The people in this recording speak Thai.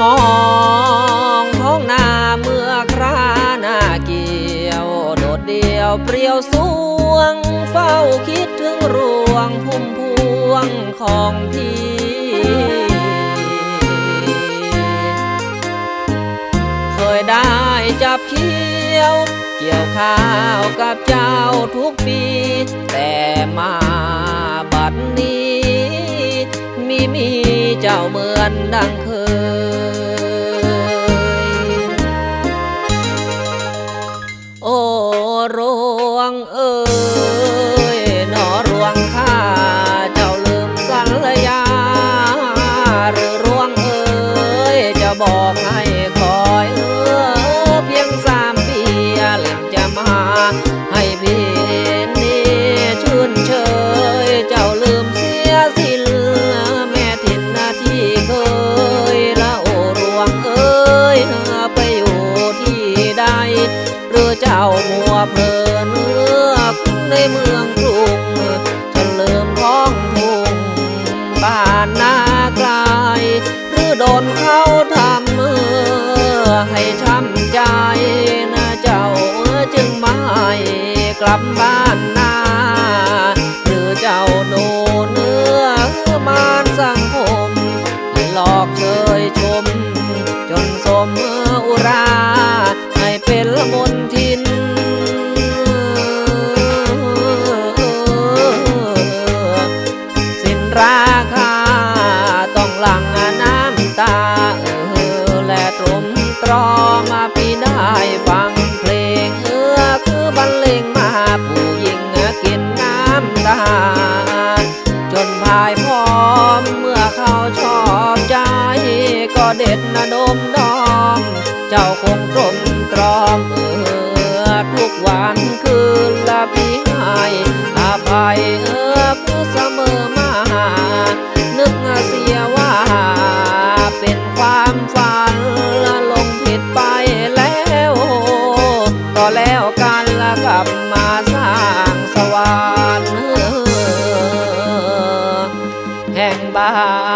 มองท้องนาเมื่อคราหน้าเกี่ยว โดดเดียวเปรียวสวง เฝ้าคิดถึงรวงพุ่มพวงของพี่เคยได้จับเคี้ยว เกี่ยวข้าวกับเจ้าทุกปี แต่มาบัดนี้ มีมีเจ้าเหมือนดังเค มัวเพลินเลือกในเมืองกรุงฉันลืมท้องทุ่งบ้านนาไกลหรือโดนเขาทำเมื่อให้ช้ำใจนะเจ้าจึงไม่กลับบ้านนาหรือเจ้าโน ผู้หญิงกินน้ำตา จนพายพร้อมเมื่อเขาชอบใจ ก็เด็ดนะนมดอมเจ้าคงตรมตรอมเ ha.